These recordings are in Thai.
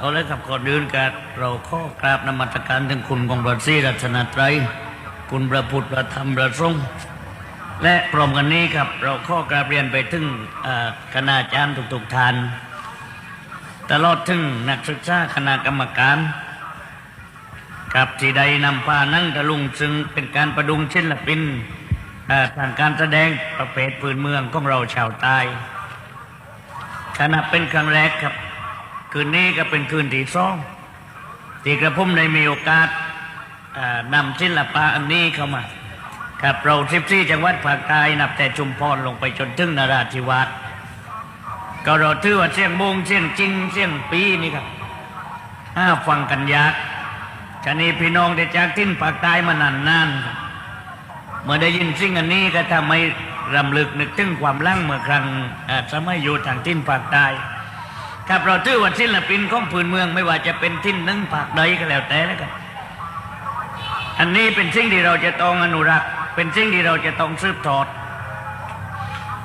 เอาลยครับก่อนอื่นกันเราข้อกราบนมัสการถึงคุณของพระศรีรัตนตรัยคุณพระพุทธพระธรรมพระสงฆ์และพร้อมกันนี้ครับ เราข้อกราบเรียนไปถึงเอ่อคณาจารย์ทุกๆทาน ตลอดถึงนักศึกษาคณะกรรมการกับที่ใดนำพานั่งตะลุงซึ่งเป็นการประดุงศิลปินทางการแสดงประเภทพื้นเมืองของเราชาวใต้ขณะเป็นครั้งแรกครับ คืนนี้ก็เป็นคืนที่สองที่กระผมได้มีโอกาสนำศิลปะอันนี้เข้ามา ครับเราทิพซี่จังหวัดภาคใต้นับแต่ชุมพรลงไปจนถึงนราธิวาสก็เราถือว่าเสียงโมงเสียงจริงเสียงปีนี่ครับห้าฟังกันยากชะนี้พี่น้องได้จากทิ้นภาคใต้มานานนานเมื่อได้ยินสิ่งอันนี้ก็ทำให้รำลึกนึกถึงความลั่งเมื่อครั้งสมัยอยู่ทางทิ้นภาคใต้ ครับเราถือว่าศิลปินของพื้นเมืองไม่ว่าจะเป็นทิ้นนึ่งภาคใดก็แล้วแต่แล้วกันอันนี้เป็นสิ่งที่เราจะต้องอนุรักษ์ เป็นสิ่งที่เราจะต้องสืบทอด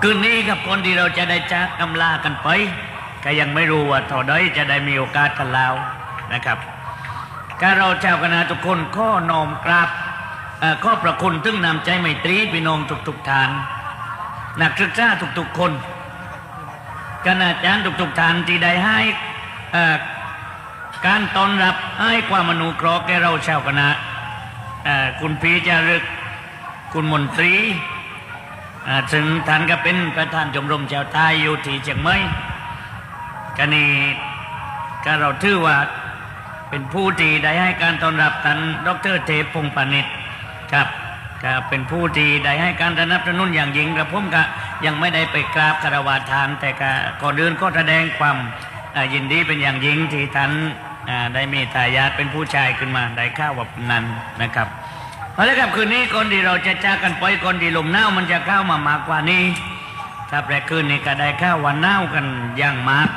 คืนนี้กับคนที่เราจะได้จากกำลากันไปก็ยังไม่รู้ว่าต่อใดจะได้มีโอกาสกันแล้วนะครับการเราชาวคณะทุกคนข้อนอมกราบข้อประคุณถึงนำใจไมตรีพี่น้องทุกๆทานนักศึกษาทุกๆคน คณาจารย์ทุกๆท่านที่ได้ให้การต้อนรับให้ความอนุเคราะห์แก่เราชาวคณะคุณพีจารึก คุณมนตรีอ่าซึ่งท่านก็เป็นประธานชมรมชาวใต้อยู่ที่เชียงใหม่ก็นี่ก็เราถือว่าเป็นผู้ที่ได้ให้การต้อนรับท่านดรเทพพงปานิชครับก็เป็นผู้ที่ได้ให้การสนับสนุนอย่างยิ่งกับผมก็ ยังไม่ได้ไปกราบคารวะทาน แต่ก่อนเดินก็แสดงความยินดีเป็นอย่างยิ่งที่ท่านได้มีทายาทเป็นผู้ชายขึ้นมาได้ข้าวแบบนั้นนะครับเอาละครับคืนนี้ก่อนที่เราจะจากกันไปก่อนที่ลมหนาวมันจะเข้ามามากกว่านี้ครับและคืนนี้ก็ได้ข้าววันหนาวกันอย่างมาก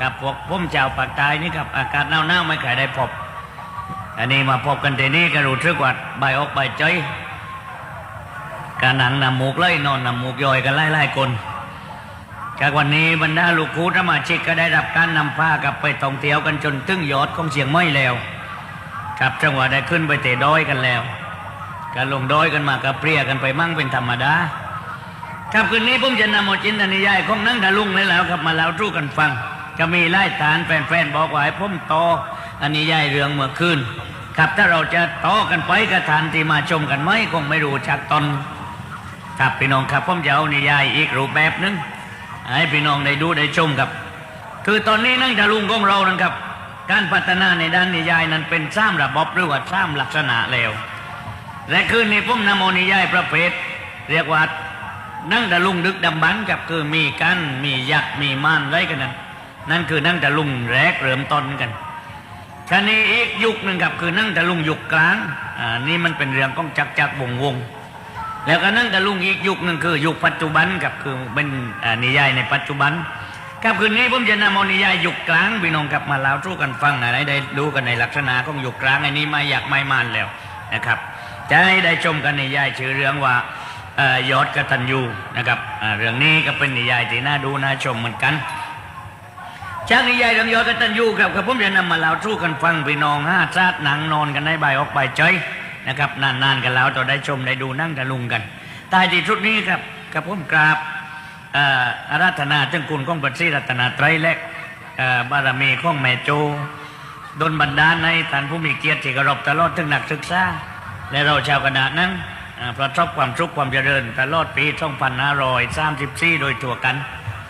กับพวกผมเจ้าปากใต้นี่ครับอากาศหนาวหนาวๆไม่เคยได้พบ อันนี้มาพบกันทีนี้ก็รู้สึกว่าใบออกใบใจ การหนังนำมูกเลยนอนนำมูกย่อยกันไล่ไล่คนจากวันนี้บรรดาลูกคูสมาชิกก็ได้รับการนำพากลับไปท่องเที่ยวกันจนถึงยอดของเสียงไม้แล้วครับจังหวะได้ขึ้นไปเตะดอยกันแล้วก็ลงดอยกันมาก็เปรี้ยกันไปมั่งเป็นธรรมดาครับคืนนี้ผมจะนำเอาจินตนิยายของนั่งทะลุงเลยแล้วครับมาแล้วรู้กันฟัง จะมีไล่ฐานแฟนๆบอกว่าให้ผมตออันนิยายเรื่องเมื่อคืนครับถ้าเราจะตอกันไปกับฐานที่มาชมกันไหมคงไม่รู้ชักตอน ครับพี่น้องครับผมจะเอานิยายอีกรูปแบบหนึงให้พี่น้องได้ดูได้ชมครับ คือตอนนี้นั่งทะลุงของเรานั้นครับ การพัฒนาในด้านนิยายนั้นเป็นสร้างระบบหรือว่าสร้างลักษณะแล้วและคืนนี้ผมนำเอนิยายประเภท เรียกว่านั่งตะลุงดึกดำบรรพ์กับคือมีกันมียักษ์มีม่านไรกันนั้นนั่นคือนั่งตะลุงแรกเริ่มต้นกันชานี้อีกยุคหนึ่งครับคือนั่งตะลุงยุคกลางอ่านี่มันเป็นเรื่องของจักจักวงวง แล้วก็นั่งตะลุงอีกยุคหนึ่งคือ ยุคปัจจุบันครับคือเป็นนิยายในปัจจุบันครับคืนนี้ผมจะนำเอานิยายยุคกลางพี่น้องกลับมาเล่าสู้กันฟังนะได้รู้กันในลักษณะของยุคกลางอันนี้ไม่อยากไม่มานแล้วนะครับจะให้ได้ชมกันนิยายชื่อเรื่องว่าอยอดกตัญญูนะครับเรื่องนี้ก็เป็นนิยายที่น่าดูน่าชมเหมือนกันจากนิยายเรื่องยอดกตัญญูครับครับผมจะนำมาเล่าสู้กันฟังพี่น้องห้าชาติหนังนอนกันได้ใบออกใบใจ นะครับนานๆกันแล้วต่อได้ชมได้ดูนั่งตะลุงกันท้ายที่สุดนี้ครับกับผมกราบอาราธนาถึงคุณของพระศรีรัตนาไตรและบารมีของแม่โจดนบันดาลในท่านผู้มีเกียรติที่เคารพตลอดถึงหนักศึกษาและเราชาวคณะนั้นเอ่อประสบความสุขความเจริญตลอดปี2534 โดยทั่วกัน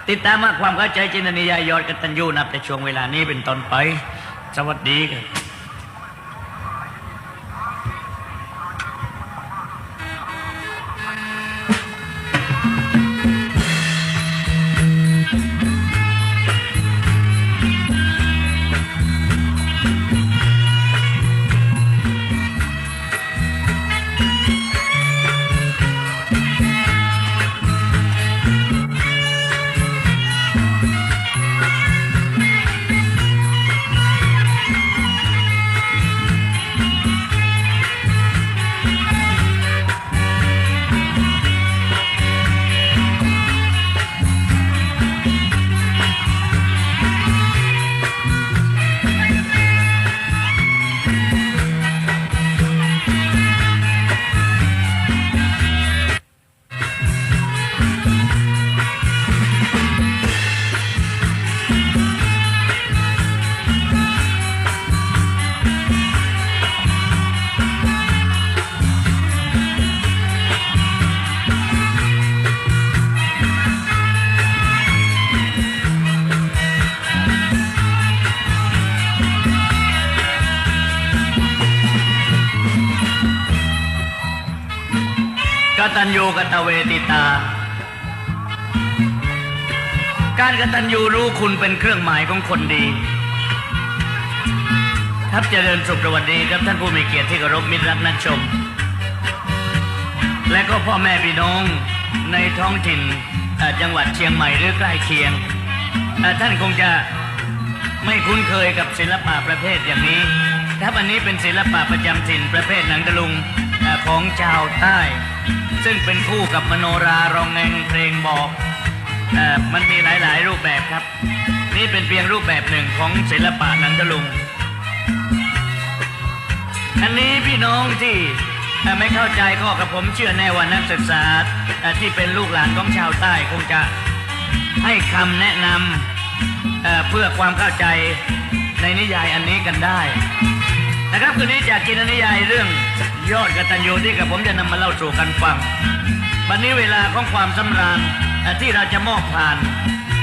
ติดตามมาความเข้าใจจินตนิยายยอดกตัญญูนับแต่ช่วงเวลานี้เป็นต้นไป สวัสดี ญูกตเวติตา การกตัญญูรู้คุณเป็นเครื่องหมายของคนดีครับเจริญสุขสวัสดีครับท่านผู้มีเกียรติที่เคารพมิตรรักนักชม และก็พ่อแม่พี่น้องในท้องถิ่นจังหวัดเชียงใหม่หรือใกล้เคียง ท่านคงจะไม่คุ้นเคยกับศิลปะประเภทอย่างนี้ ครับอันนี้เป็นศิลปะประจำถิ่นประเภทหนังตะลุงของชาวใต้ ซึ่งเป็นคู่กับมโนรารองแงงเพลงบอกอมันมีหลาย ๆ รูปแบบครับ นี่เป็นเพียงรูปแบบหนึ่งของศิลปะหนังตะลุง อันนี้พี่น้องที่ไม่เข้าใจก็กับผมเชื่อแน่ว่านักศึกษาที่เป็นลูกหลานของชาวใต้คงจะให้คำแนะนำเพื่อความเข้าใจในนิยายอันนี้กันได้ นะครับคืนนี้จากกินนิยายเรื่องยอดกตัญญูที่กับผมจะนำมาเล่าสู่กันฟังวันนี้เวลาของความสำราญที่เราจะมอบผ่าน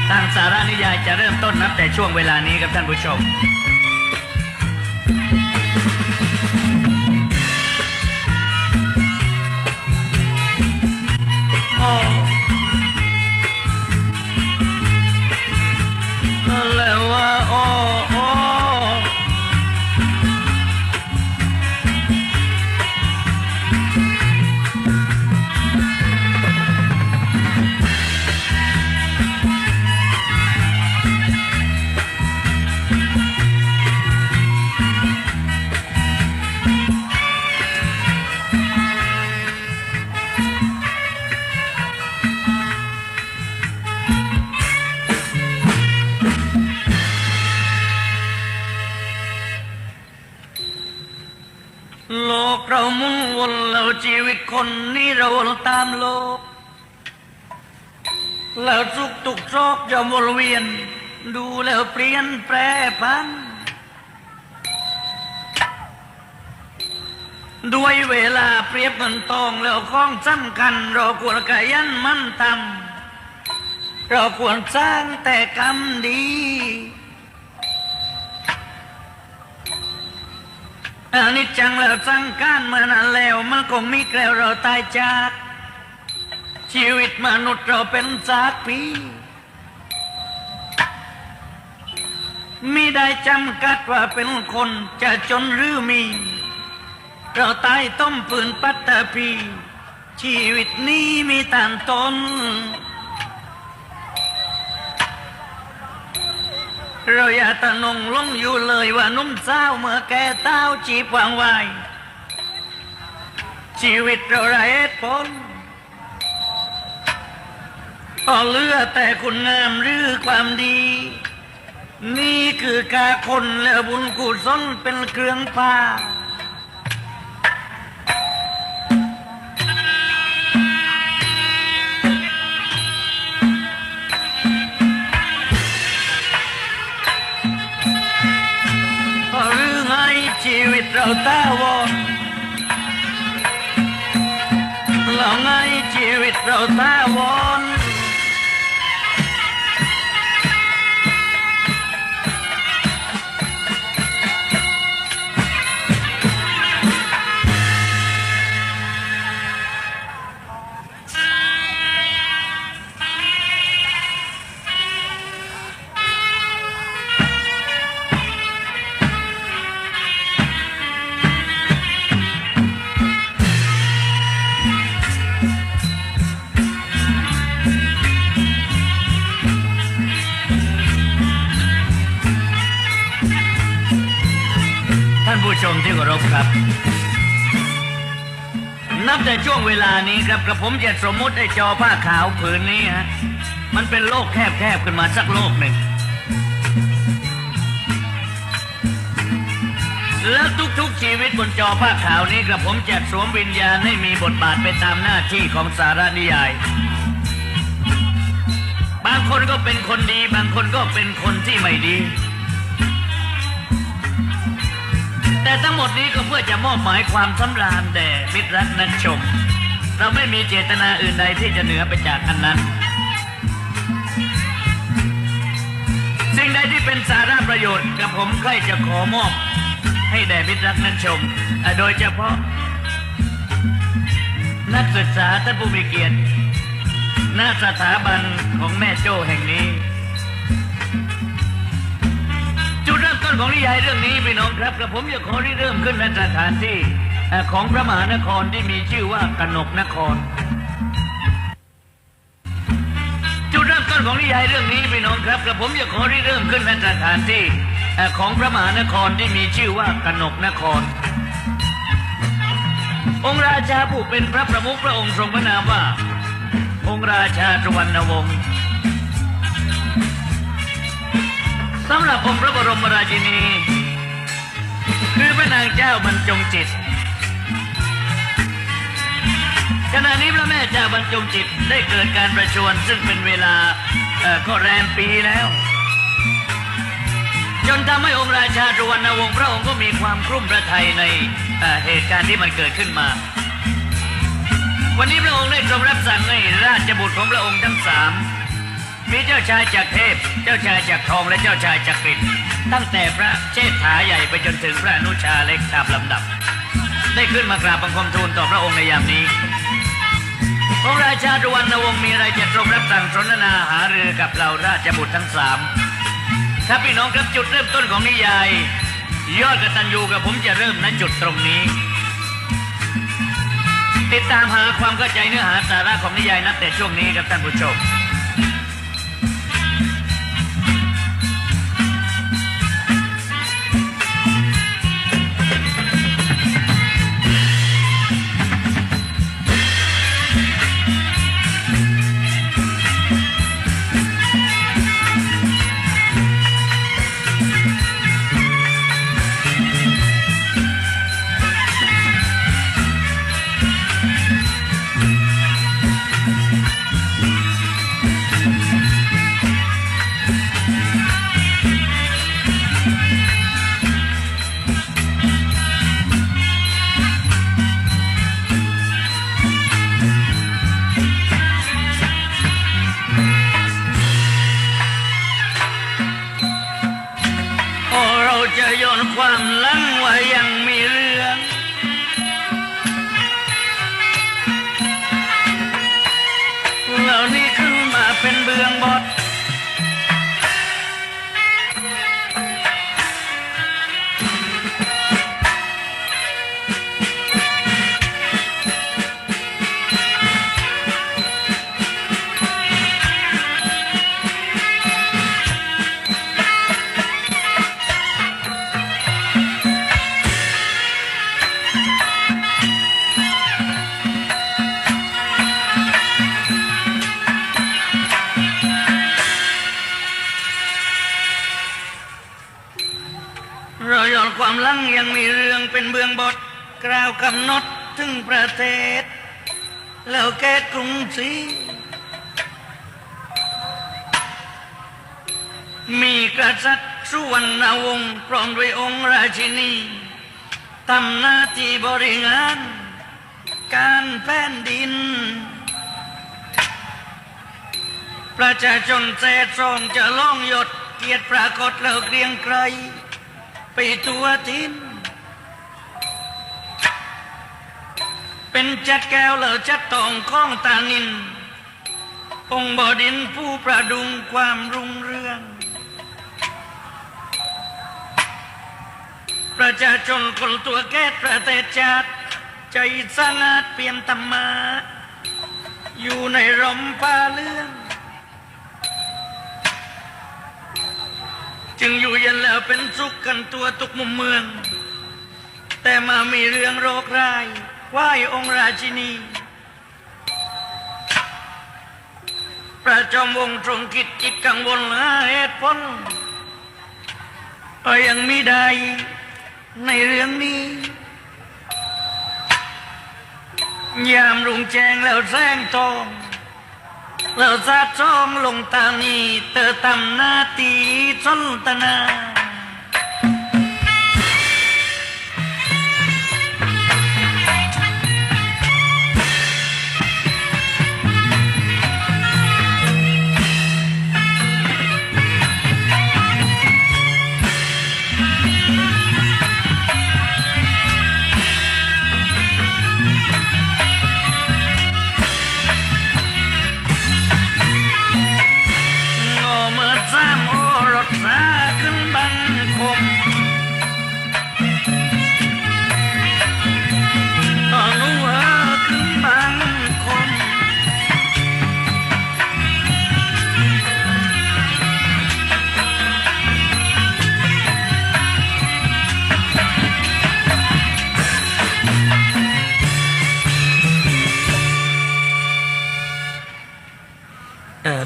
ทางสารนิยายจะเริ่มต้นนับแต่ช่วงเวลานี้ครับท่านผู้ชมโอ้ ชีวิตคนนี้เราตามโลก แล้วทุกตุกซอกจะวนเวียน ดูแล้วเปลี่ยนแปรพัน ด้วยเวลาเปรียบเหมือนตองแล้วของสำคัญ เราควรขยันมั่นทำเราควรสร้างแต่กรรมดี อันนี้จังแล้วสังการเมานานแล้วมันคงมีแกล้วเราตายจาก ชีวิตมนุษย์เราเป็นสากปีมีได้จำกัดว่าเป็นคนจะจนหรือมี เราตายต้มปืนปัตตภีชีวิตนี้มีต่านตน เราอย่าตะนงลงอยู่เลยว่านุ่มเศร้าเมื่อแก่เต้าจีบวางไวายชีวิตเราไร้เหตุผลก็เลือแต่คุณงามหรือความดี นี่คือกาคนและบุญกุศลเป็นเครื่องพา ชีวิตเราตาว ช่วงเวลานี้ครับกระผมจะสมมติไอ้จอผ้าขาวผืนนี้ฮะมันเป็นโลกแคบๆขึ้นมาสักโลกหนึ่ง แล้วทุกๆชีวิตบนจอผ้าขาวนี้กระผมจะสวมวิญญาณให้มีบทบาทไปตามหน้าที่ของสารนิยาย บางคนก็เป็นคนดี บางคนก็เป็นคนที่ไม่ดี แต่ทั้งหมดนี้ก็เพื่อจะมอบหมายความสำราญแด่มิตรรักนักชม เราไม่มีเจตนาอื่นใดที่จะเหนือไปจากอันนั้น สิ่งใดที่เป็นสาระประโยชน์กับผมใกล้จะขอมอบให้แด่มิตรรักนักชม โดยเฉพาะ นักศึกษาท่านผู้มีเกียรติณสถาบันของแม่โจ้แห่งนี้ ต้นของนิยายเรื่องนี้พี่น้องครับกระผมจะขอริเริ่มขึ้นในสถานที่ของพระมหานครที่มีชื่อว่ากนกนคร จุดเริ่มต้นของนิยายเรื่องนี้พี่น้องครับกระผมจะขอริเริ่มขึ้นในสถานที่ของพระมหานครที่มีชื่อว่ากนกนคร องค์ราชาผู้เป็นพระประมุขพระองค์ทรงพระนามว่า องค์ราชาสุวรรณวงศ์ สำหรับองค์พระบรมราชินี คือพระนางเจ้าบรรจงจิต ขณะนี้พระแม่เจ้าบรรจงจิตได้เกิดการประชวรซึ่งเป็นเวลาก็แรมปีแล้ว จนทำให้องค์ราชาสุวรรณวงศ์พระองค์ก็มีความครุ่มพระทัยในเเหตุการณ์ที่มันเกิดขึ้นมา วันนี้พระองค์ได้ทรงรับสั่งให้ราชบุตรของพระองค์ทั้งสาม มีเจ้าชายจากเทพ เจ้าชายจากทองและเจ้าชายจากรกฤษตั้งแต่พระเชษฐาใหญ่ไปจนถึงพระอนุชาเล็กตามลำดับ ได้ขึ้นมากราบบังคมทูลต่อพระองค์ในยามนี้องค์ราชาสุวรรณวงศ์มีอะไรจะทรงรับสั่งสนทนาหารือกับเราราชบุตรทั้งสามครับพี่น้องครับจุดเริ่มต้นของนิยาย ยอดกตัญญูกับผมจะเริ่มณจุดตรงนี้ ติดตามหาความเข้าใจเนื้อหาสาระของนิยายนับแต่ช่วงนี้ครับท่านผู้ชม บื้องบทกล่าวกำหนดถึงประเทศ แล้วแกกรุงศรีมีกษัตริย์สุวรรณวงศ์พร้อมด้วยองค์ราชินีทำหน้าที่บริหาร การแผ่นดิน ประชาชนแสดส่งจะล่องหยดเกียรติปรากฏแล้วเกรียงไกรไปตัวทิน เป็นจัดแก้วเหล่าจัดตองข้องตานิน องค์บดินผู้ประดุงความรุ่งเรือง ประชาชนคนตัวแก่ประเทศชาติใจสงัดเปี่ยมธรรมะอยู่ในร่มป่าเลื่อง จึงอยู่เย็นแล้วเป็นสุขกันตัวทุกมุมเมือง แต่มามีเรื่องโรคร้าย ไหว้องค์ราชินี ประจอมวงศ์ทรงคิดจิตกังวลหาเหตุผลก็ยังมีใดในเรื่องนี้ ยามรุงแจ้งแล้วแสงทองเราซาจองลงตานีเตอทำหน้าตีสนตนา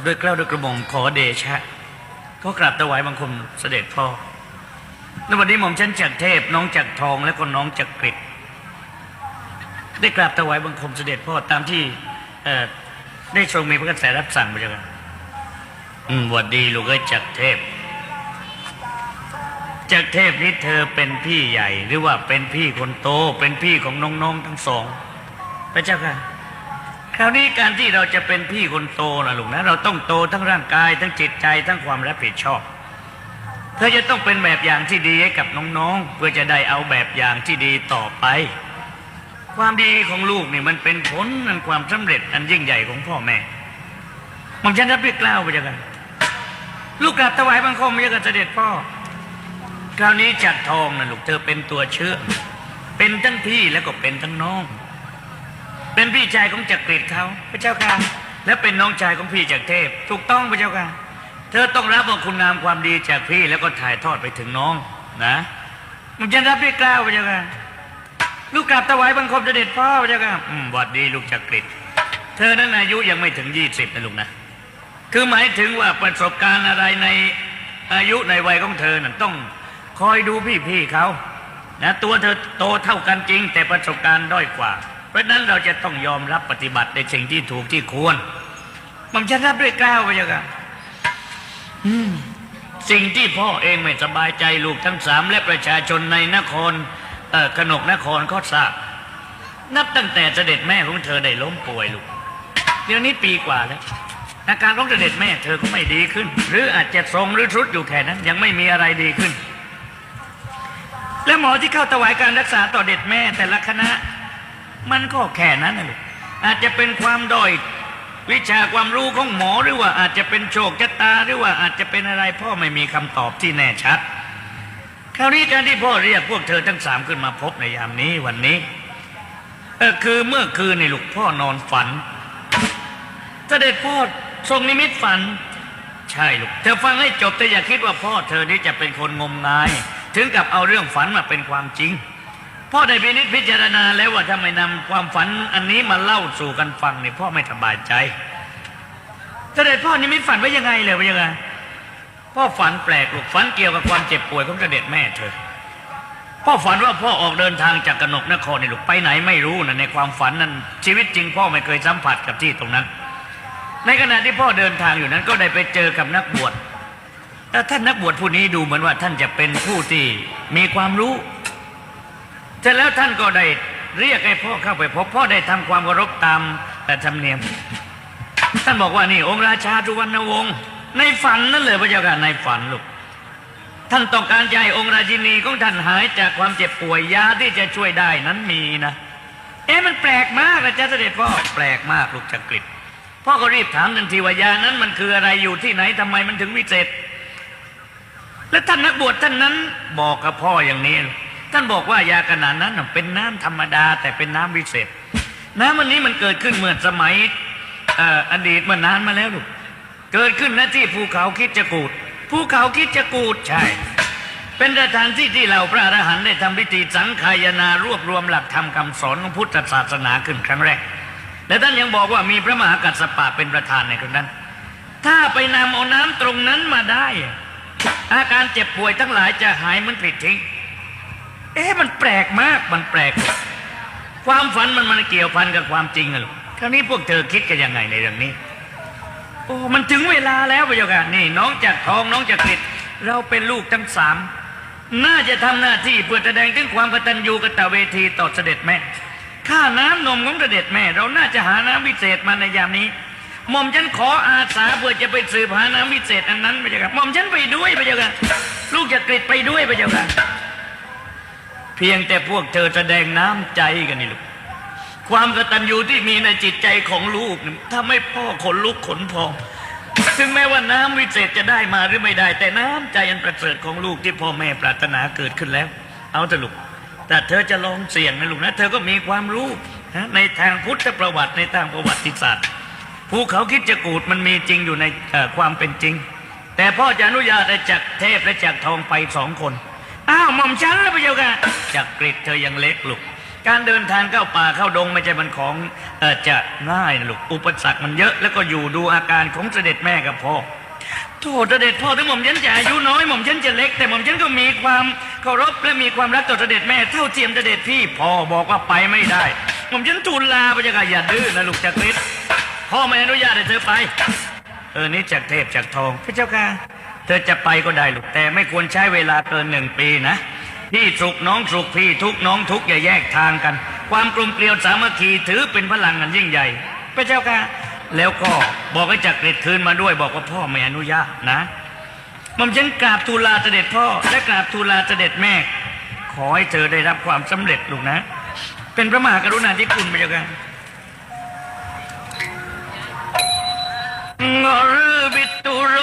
ด้วยเกล้าด้วยกระหม่อมขอเดชะ ก็กราบถวายบังคมเสด็จพ่อในวันนี้หม่อมฉันจักรเทพน้องจักรทองและก็น้องจักรกฤษได้กราบถวายบังคมเสด็จพ่อตามที่เอ่อได้ทรงมีพระกระแสรับสั่งไปจากอืมหวัดดีลูกเอ้ยจักรเทพจักรเทพนี่เธอเป็นพี่ใหญ่ หรือว่าเป็นพี่คนโต เป็นพี่ของน้องๆทั้งสอง พระเจ้าค่ะ คราวนี้การที่เราจะเป็นพี่คนโตนะลูกนะ เราต้องโตทั้งร่างกาย ทั้งจิตใจทั้งความรับผิดชอบ เธอจะต้องเป็นแบบอย่างที่ดีให้กับน้องๆ เพื่อจะได้เอาแบบอย่างที่ดีต่อไป ความดีของลูกนี่มันเป็นผลอันความสำเร็จอันยิ่งใหญ่ของพ่อแม่ผมฉันรับเรียกล้าวพระเจ้าค่ะลูกกราบถวายบังคมพระเจ้าค่ะเสด็จพ่อ คราวนี้จักรทองนะลูกเธอเป็นตัวเชื่อ เป็นทั้งพี่แล้วก็เป็นทั้งน้อง เป็นพี่ชายของจักรกฤษเขาพระเจ้าค่ะ และเป็นน้องชายของพี่จักรเทพ ถูกต้องพระเจ้าค่ะ เธอต้องรับว่าคุณงามความดีจากพี่แล้วก็ถ่ายทอดไปถึงน้องนะมันจะรับด้วยกล้าวพระเจ้าค่ะลูกกราบถวายบังคมเสด็จพ่อพระเจ้าค่ะอืมหวัดดีลูกจักรกฤษเธอนั้นอายุยังไม่ถึงยี่สิบนะลูกนะคือหมายถึงว่าประสบการณ์อะไรในอายุในวัยของเธอนั้นต้องคอยดูพี่ๆเขานะตัวเธอโตเท่ากันจริง แต่ประสบการณ์ด้อยกว่า ราะนั้นเราจะต้องยอมรับปฏิบัติในสิ่งที่ถูกที่ควรมันจะรับด้วยกล้าวไปยังไงสิ่งที่พ่อเองไม่สบายใจลูกทั้งสามและประชาชนในนครเอ่อขนกนครเขาทราบนับตั้งแต่เสด็จแม่ของเธอได้ล้มป่วยลูกเดี๋ยวนี้ปีกว่าแล้วอาการของเสด็จแม่เธอก็ไม่ดีขึ้น หรืออาจจะทรงหรือทรุดอยู่แค่นั้น ยังไม่มีอะไรดีขึ้น และหมอที่เข้าถวายการรักษาต่อเด็ดแม่แต่ละคณะ มันก็แค่นั้นนะลูกอาจจะเป็นความด้อยวิชาความรู้ของหมอหรือว่าอาจจะเป็นโชคชะตาหรือว่าอาจจะเป็นอะไรพ่อไม่มีคำตอบที่แน่ชัด คราวนี้การที่พ่อเรียกพวกเธอทั้งสามขึ้นมาพบในยามนี้วันนี้เออคือเมื่อคืนในี่ลูกพ่อนอนฝันเสด็จพ่อทรงนิมิตฝัน ใช่ลูกเธอฟังให้จบแต่อย่าคิดว่าพ่อเธอนี่จะเป็นคนงมงาย ถึงกับเอาเรื่องฝันมาเป็นความจริง พ่อได้พินิจพิจารณาแล้วว่าถ้าไม่นำความฝันอันนี้มาเล่าสู่กันฟังเนี่ยพ่อไม่สบายใจเสด็จพ่อนิมิตฝันว่ายังไงเลยว่ายังไงพ่อฝันแปลกลูกฝันเกี่ยวกับความเจ็บป่วยของเสด็จแม่เธอพ่อฝันว่าพ่อออกเดินทางจากกนกนครนี่ลูกไปไหนไม่รู้นะในความฝันนั้นชีวิตจริงพ่อไม่เคยสัมผัสกับที่ตรงนั้น ในขณะที่พ่อเดินทางอยู่นั้นก็ได้ไปเจอกับนักบวชแต่ท่านนักบวชผู้นี้ดูเหมือนว่าท่านจะเป็นผู้ที่มีความรู้ สร็จแล้วท่านก็ได้เรียกให้พ่อเข้าไปพบพ่อได้ทำความเคารพตามแต่ธรรมเนียม ท่านบอกว่านี่ องค์ราชาสุวรรณวงศ์ในฝันนั่นเลยพระเจ้าค่ะในฝันลูกท่านต้องการให้องค์ราชินีของท่านหายจากความเจ็บป่วยยาที่จะช่วยได้นั้นมีนะ เอ๊ะมันแปลกมากนะจ๊ะเสด็จพ่อแปลกมากลูกจักริดพ่อก็รีบถามทันทีว่ายานั้นมันคืออะไรอยู่ที่ไหนทำไมมันถึงวิเศษ และท่านนักบวชท่านนั้นบอกกับพ่ออย่างนี้ ท่านบอกว่ายาขนาดนั้นเป็นน้ำธรรมดา แต่เป็นน้ำวิเศษ น้ำอันนี้มันเกิดขึ้นเมื่อสมัยออดีตเมื่อนานมาแล้วลูกเกิดขึ้นณที่ภูเขาคิดจกูดภูเขาคิดจกูดใช่เป็นสถานที่ที่เราพระอรหันต์ได้ทำพิธีสังขายนารวบรวมหลักธรรมคำสอนของพุทธศาสนาขึ้นครั้งแรก และท่านยังบอกว่ามีพระมหากัสสปะเป็นประธานในครั้งนั้น ถ้าไปนำเอาน้ำตรงนั้นมาได้ อาการเจ็บป่วยทั้งหลายจะหายเหมันปิดทิ้ง เอ๊ะมันแปลกมากมันแปลก ความฝันมันมันเกี่ยวพันกับความจริงอะลูกคราวนี้พวกเธอคิดกันยังไงในเรื่องนี้ โอ้มันถึงเวลาแล้วพระเจ้าค่ะนี่ น้องจากทองน้องจากกฤษเราเป็นลูกทั้งสามน่าจะทำหน้าที่เพื่อแสดงถึงความกตัญญูกตเวทีต่อเสด็จแม่ข้าน้ำนมของเสด็จแม่ เราน่าจะหาน้ำวิเศษมาในยามนี้หม่อมฉันขออาสาเพื่อจะไปสืบหาน้ำวิเศษอันนั้นพระเจ้าค่ะหม่อมฉันไปด้วยพระเจ้าค่ะลูกจากกฤษไปด้วยพระเจ้าค่ะ เพียงแต่พวกเธอแสดงน้ำใจกันนี่ลูกความกตัญญูที่มีในจิตใจของลูกเนี่ยทำให้พ่อขนลุกขนพองถึงแม้ว่าน้ำวิเศษจะได้มาหรือไม่ได้ แต่น้ำใจอันประเสริฐของลูกที่พ่อแม่ปรารถนาเกิดขึ้นแล้ว เอาเถอะลูกแต่เธอจะลองเสี่ยงนะลูกนะ เธอก็มีความรู้ในทางพุทธประวัติในทางประวัติศาสตร์ภูเขาคิดจะกูดมันมีจริงอยู่ในความเป็นจริง แต่พ่อจะอนุญาตให้จากเทพและจากทองไปสองคน อ้าวหม่อมฉันแล้วพระเจ้าค่ะจากกรีฑเธอยังเล็กลูก การเดินทางเข้าป่าเข้าดงไม่ใช่มันของเออจะง่ายนะลูก อุปสรรคมันเยอะแล้วก็อยู่ดูอาการของเสด็จแม่กับพ่อโทษเสด็จพ่อถึงหม่อมฉันจะอายุน้อยหม่อมฉันจะเล็ก แต่หม่อมฉันก็มีความเคารพและมีความรักต่อเสด็จแม่เท่าเทียมเสด็จพี่พ่อบอกว่าไปไม่ได้ หม่อมฉันทูลลาไปยังไงอย่าดื้อนะลูกจักริดพ่อไม่อนุญาตให้เธอไป เออนี่จากเทพจากทองพระเจ้าค่ะ เธอจะไปก็ได้ลูกแต่ไม่ควรใช้เวลาเกินหนึ่งปีนะพี่สุกน้องสุกพี่ทุกน้องทุกอย่าแยกทางกัน ความกลมเกลียวสามัคคีถือเป็นพลังอันยิ่งใหญ่ พระเจ้าค่ะ แล้วก็บอกให้จักริดคืนมาด้วยบอกว่าพ่อไม่อนุญาตนะม่อมฉันกราบทูลาเสด็จพ่อ และกราบทูลาเสด็จแม่ ขอให้เธอได้รับความสำเร็จลูกนะ เป็นพระมหากรุณาธิคุณพระเจ้าค่ะ งอรือบิตุร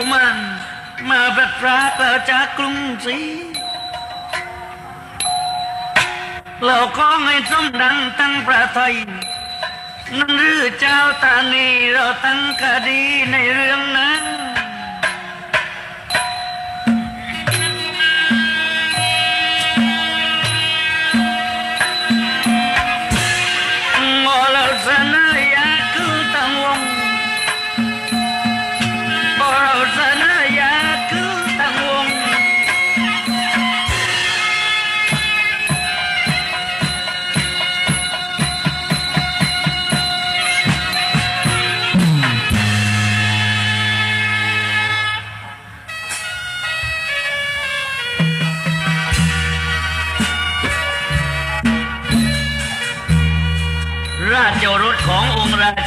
อยามคุมัน มาพลัดพราเราจากกรุงศรีเราก็ให้สมดังตั้งประไทยนั่นหรือเจ้าตานีเราตั้งคดีในเรื่องนั้น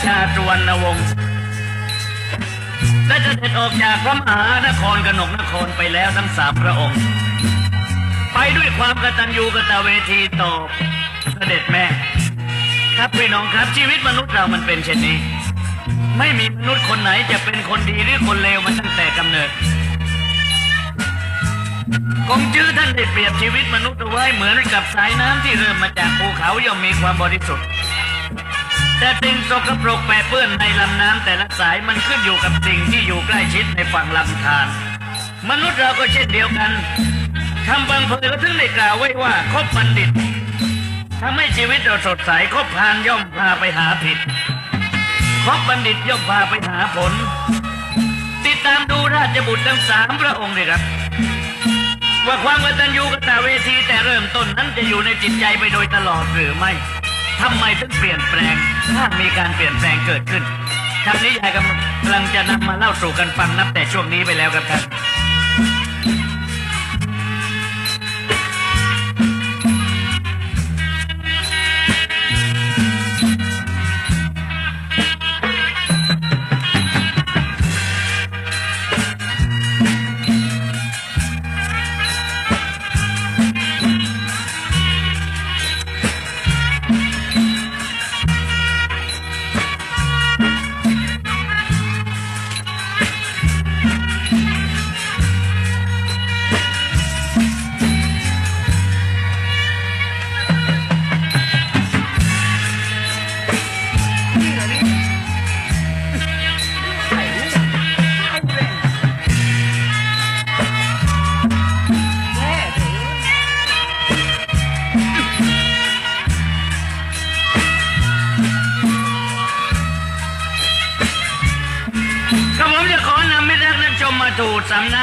ชาสุวรรณวงศ์ได้เสด็จออกจากพระมหานครกนกนครไปแล้วทั้งสามพระองค์ ไปด้วยความกตัญญูกตเวทีต่อเสด็จแม่ ครับพี่น้องครับชีวิตมนุษย์เรามันเป็นเช่นนี้ ไม่มีมนุษย์คนไหนจะเป็นคนดีหรือคนเลวมาตั้งแต่กำเนิดกงจื้อท่านได้เปรียบชีวิตมนุษย์เอาไว้เหมือนกับสายน้ำที่เริ่มมาจากภูเขาย่อมมีความบริสุทธิ์ แต่สิ่งสกปรกแปรเปื้อนในลำน้ำแต่ละสายมันขึ้นอยู่กับสิ่งที่อยู่ใกล้ชิดในฝั่งลำธารมนุษย์เราก็เช่นเดียวกันคำบางเพยก็ถึงได้กล่าวไว้ว่าคบบัณฑิตทำให้ชีวิตเราสดใสคบพานย่อมพาไปหาผิดคบบัณฑิตย่อมพาไปหาผล ติดตามดูราชบุตรทั้งสามพระองค์เลยครับ ว่าความกตัญญูกตเวทีแต่เริ่มต้นนั้นจะอยู่ในจิตใจไปโดยตลอดหรือไม่ทำไมถึงเปลี่ยนแปลงถ้ามีการเปลี่ยนแปลงเกิดขึ้นคำนี้ยายกำลังจะนำมาเล่าสู่กันฟังนับแต่ช่วงนี้ไปแล้วครับท่าน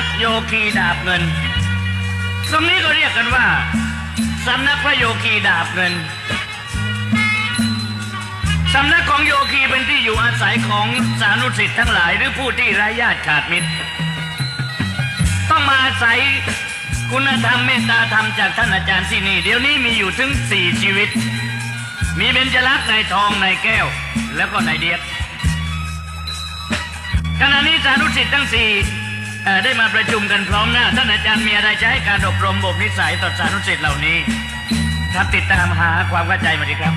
นักโยคีดาบเงิน ตรงนี้ก็เรียกกันว่าสำนักพระโยคีดาบเงินสำนักของโยคีเป็นที่อยู่อาศัยของสานุสิทธิ์ทั้งหลายหรือผู้ที่ไร้ญาติขาดมิตร ต้องมาอาศัยคุณธรรมเมตตาธรรมจากท่านอาจารย์ที่นี่ เดี๋ยวนี้มีอยู่ถึงสี่ชีวิต มีเบญจลักษณ์ในทองในแก้ว แล้วก็ในเดียกขณะนี้สานุสิทธิ์ทั้งสี่ ได้มาประชุมกันพร้อมหน้า ท่านอาจารย์มีอะไรจะให้การอบรมบ่มนิสัยต่อสานุสิทธิ์เหล่านี้ ครับติดตามหาความเข้าใจมาดีครับ